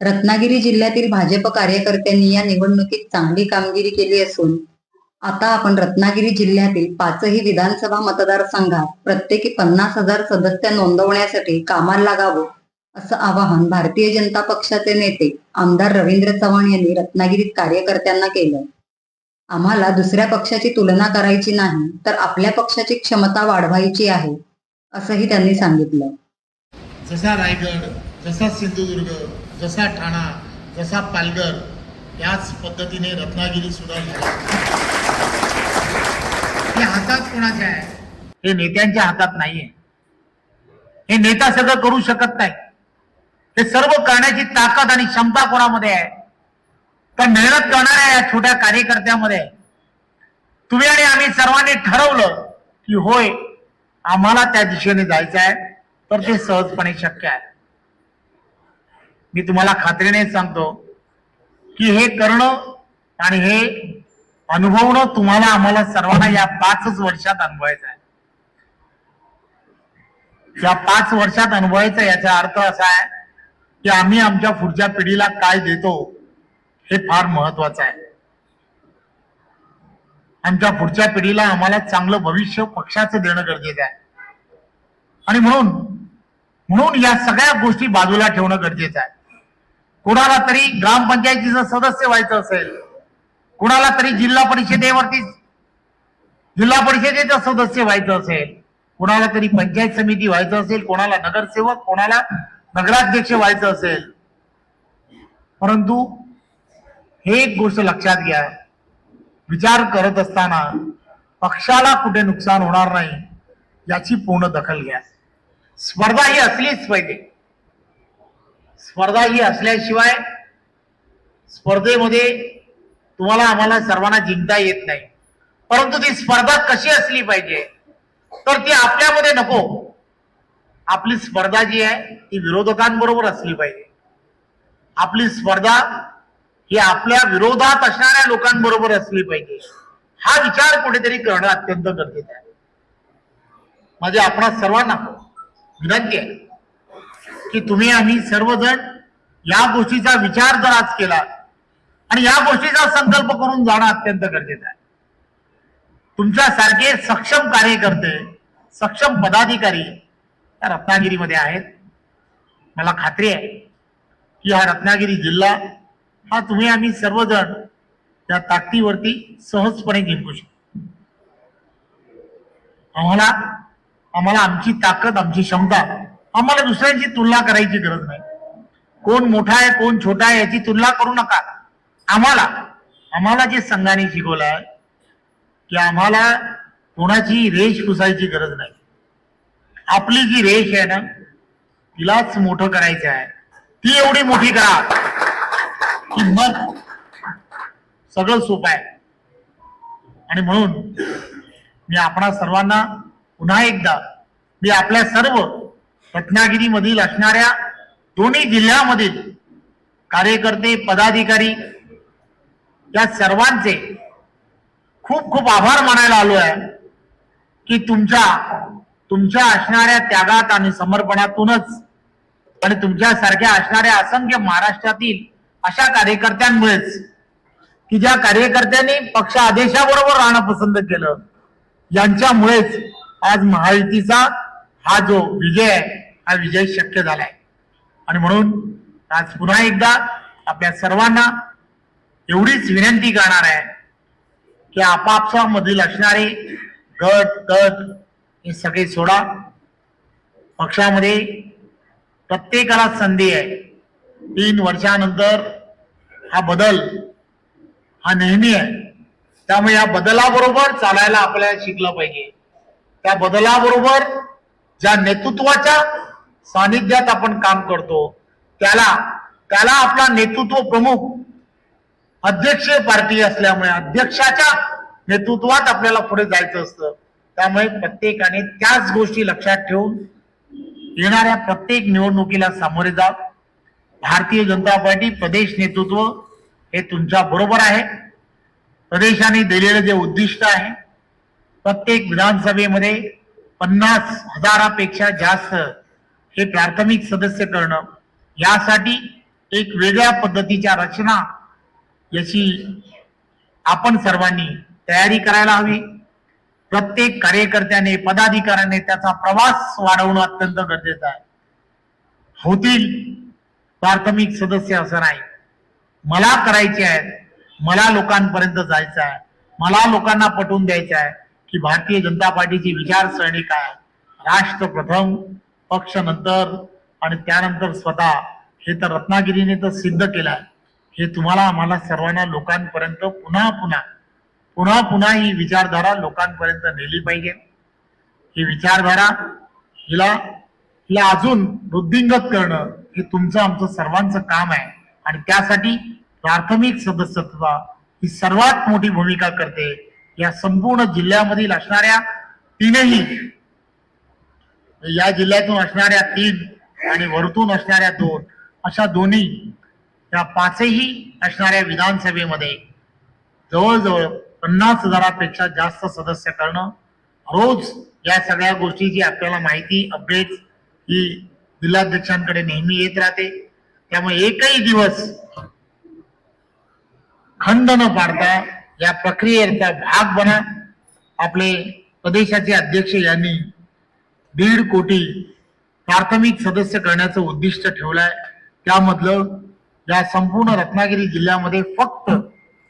रत्नागिरी जिल्ह्यातील भाजप कार्यकर्त्यांनी या निवडणुकीत चांगली कामगिरी केली असून आता आपण रत्नागिरी जिल्ह्यातील पाचही विधानसभा मतदारसंघात प्रत्येकी पन्नास हजार सदस्य नोंदवण्यासाठी कामाला लागावं असं आवाहन भारतीय जनता पक्षाचे नेते आमदार रवींद्र चव्हाण यांनी रत्नागिरीत कार्यकर्त्यांना केलं. आम्हाला दुसऱ्या पक्षाची तुलना करायची नाही तर आपल्या पक्षाची क्षमता वाढवायची आहे असंही त्यांनी सांगितलं. जसा रायगड जसा सिंधुदुर्ग जसा ठाणा जसा पालघर याच पद्धतीने रत्नागिरी सुद्धा झाली. हे हातात कोणाच्या आहे? हे नेत्यांच्या हातात नाहीये. हे नेता सगळं करू शकत नाही. हे सर्व करण्याची ताकद आणि क्षमता कोणामध्ये आहे? तर मेहनत करणाऱ्या या छोट्या कार्यकर्त्यामध्ये आहे. तुम्ही आणि आम्ही सर्वांनी ठरवलं की होय आम्हाला त्या दिशेने जायचं आहे तर ते सहजपणे शक्य आहे. मी तुम्हाला खात्रीने सांगतो की हे करणं आणि हे अनुभवणं तुम्हाला आम्हाला सर्वांना या पाचच वर्षात अनुभवायचं आहे. या पाच वर्षात अनुभवायचा याचा अर्थ असा आहे की आम्ही आमच्या पुढच्या पिढीला काय देतो हे फार महत्वाचं आहे. आमच्या पुढच्या पिढीला आम्हाला चांगलं भविष्य पक्षाचं देणं गरजेचं आहे. आणि म्हणून म्हणून या सगळ्या गोष्टी बाजूला ठेवणं गरजेचं आहे. कुणाला तरी ग्रामपंचायतीचं सदस्य व्हायचं असेल कुणाला तरी जिल्हा परिषदेवरती जिल्हा परिषदेचं सदस्य व्हायचं असेल कुणाला तरी पंचायत समिती व्हायचं असेल कोणाला नगरसेवक कोणाला नगराध्यक्ष व्हायचं असेल. परंतु हे एक गोष्ट लक्षात घ्या. विचार करत असताना पक्षाला कुठे नुकसान होणार नाही याची पूर्ण दखल घ्या. स्पर्धा ही असलीच पाहिजे. स्पर्धा ही असल्याशिवाय स्पर्धेमध्ये तुम्हाला आम्हाला सर्वांना जिंकता येत नाही. परंतु ती स्पर्धा कशी असली पाहिजे? तर ती आपल्यामध्ये नको. आपली स्पर्धा जी आहे ती विरोधकांबरोबर असली पाहिजे. आपली स्पर्धा ही आपल्या विरोधात असणाऱ्या लोकांबरोबर असली पाहिजे. हा विचार कुठेतरी करणं अत्यंत गरजेचं आहे. माझे आपणा सर्वांना विनंती आहे. की तुम्ही आम्ही सर्वजण या गोष्टीचा विचार जर आज केला आणि या गोष्टीचा संकल्प करून जाणं अत्यंत गरजेचं आहे. तुमच्यासारखे सक्षम कार्यकर्ते सक्षम पदाधिकारी या रत्नागिरीमध्ये आहेत. मला खात्री आहे की हा रत्नागिरी जिल्हा हा तुम्ही आम्ही सर्वजण त्या ताकदीवरती सहजपणे जिंकू शकतो. आम्हाला आम्हाला आमची ताकद आमची क्षमता आम्हाला दुसऱ्यांची तुलना करायची गरज नाही. कोण मोठा आहे कोण छोटा आहे याची तुलना करू नका. आम्हाला आम्हाला जे संघाने शिकवलं आहे की आम्हाला कोणाची रेष पुसायची गरज नाही. आपली जी रेष आहे ना तिलाच मोठं करायचं आहे. ती एवढी मोठी करा की मग सगळं सोपं आहे. आणि म्हणून मी आपणा सर्वांना पुन्हा एकदा मी आपल्या सर्व रत्नागिरीमधील असणाऱ्या दोन्ही जिल्ह्यामधील कार्यकर्ते पदाधिकारी या सर्वांचे खूप खूप आभार मानायला आलो आहे की तुमच्या तुमच्या असणाऱ्या त्यागात आणि समर्पणातूनच आणि तुमच्यासारख्या असणाऱ्या असंख्य महाराष्ट्रातील अशा कार्यकर्त्यांमुळेच की ज्या कार्यकर्त्यांनी पक्ष आदेशाबरोबर राहणं पसंत केलं. यांच्यामुळेच आज महायुतीचा हा जो विजय आहे हा विजय शक्य झालाय. आणि म्हणून आज पुन्हा एकदा आपल्या सर्वांना एवढीच विनंती करणार आहे की आपापसामधील असणारे गट गट हे सगळे सोडा. पक्षामध्ये प्रत्येकाला संधी आहे. तीन वर्षानंतर हा बदल हा नेहमी आहे. त्यामुळे या बदलाबरोबर चालायला आपल्याला शिकलं पाहिजे. त्या बदलाबरोबर ज्या नेतृत्वाच्या सानिध्यात आपण काम करतो. त्याला त्याला आपला नेतृत्व प्रमुख अध्यक्षीय पार्टी असल्यामुळे अध्यक्षाच्या नेतृत्वात आपल्याला पुढे जायचं असतं. त्यामुळे प्रत्येकाने त्याच गोष्टी लक्षात ठेवून येणाऱ्या प्रत्येक निवडणुकीला सामोरे जा. भारतीय जनता पार्टी प्रदेश नेतृत्व हे तुमच्या बरोबर आहे. प्रदेशाने दिलेलं जे उद्दिष्ट आहे प्रत्येक विधानसभेमध्ये पन्नास हजारापेक्षा जास्त हे प्राथमिक सदस्य करणं. यासाठी एक वेगळ्या पद्धतीच्या रचना याची आपण सर्वांनी तयारी करायला हवी. प्रत्येक कार्यकर्त्याने पदाधिकाऱ्याने त्याचा प्रवास वाढवणं अत्यंत गरजेचं आहे. होतील प्राथमिक सदस्य असं नाही. मला करायचे आहेत मला लोकांपर्यंत जायचं आहे मला लोकांना पटवून द्यायचं आहे की भारतीय जनता पार्टीची विचारसरणी काय राष्ट्र प्रथम पक्ष नंतर आणि त्यानंतर स्वतः हे तर रत्नागिरीने तर सिद्ध केलं आहे. हे तुम्हाला आम्हाला सर्वांना लोकांपर्यंत पुन्हा पुन्हा पुन्हा पुन्हा ही विचारधारा लोकांपर्यंत नेली पाहिजे. ही विचारधारा हिला हिला अजून वृद्धिंगत करणं हे तुमचं आमचं सर्वांचं काम आहे. आणि त्यासाठी प्राथमिक सदस्यत्व ही सर्वात मोठी भूमिका करते. या संपूर्ण जिल्ह्यामधील असणाऱ्या तीनही या जिल्ह्यातून असणाऱ्या तीन आणि वरतून असणाऱ्या दोन अशा दोन्ही या पाचही असणाऱ्या विधानसभेमध्ये जवळजवळ पन्नास हजारापेक्षा जास्त सदस्य करणं रोज या सगळ्या गोष्टीची आपल्याला माहिती अपडेट ही जिल्हाध्यक्षांकडे नेहमी येत राहते. त्यामुळे एकही दिवस खंड न पाडता या प्रक्रियेचा भाग बना. आपले प्रदेशाचे अध्यक्ष यांनी दीड कोटी प्राथमिक सदस्य करण्याचं उद्दिष्ट ठेवलंय. त्यामधलं या संपूर्ण रत्नागिरी जिल्ह्यामध्ये फक्त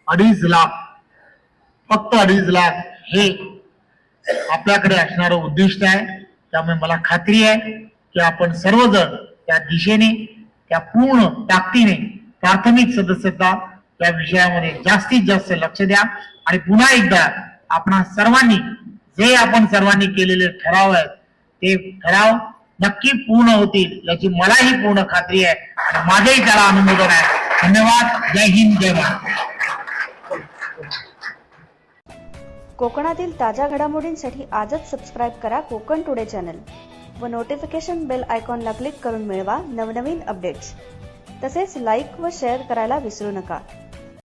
अडीच लाख फक्त अडीच लाख हे आपल्याकडे असणारं उद्दिष्ट आहे. त्यामुळे मला खात्री आहे की आपण सर्वजण त्या दिशेने त्या पूर्ण ताकदीने प्राथमिक सदस्यता या विषयामध्ये जास्तीत जास्त लक्ष द्या. आणि पुन्हा एकदा आपण सर्वांनी जे आपण सर्वांनी केलेले ठराव आहेत ते ठराव नक्की पूर्ण होतील याची मलाही पूर्ण खात्री आहे आणि माझ्याही त्याला अनुमोदन आहे. धन्यवाद. जय हिंद जय महाराष्ट्र. कोकणातील ताज्या घडामोडींसाठी आजच सबस्क्राईब करा कोकण टुडे चॅनल व नोटिफिकेशन बेल आयकॉनला क्लिक करून मिळवा नवनवीन अपडेट्स तसेच लाईक व शेअर करायला विसरू नका.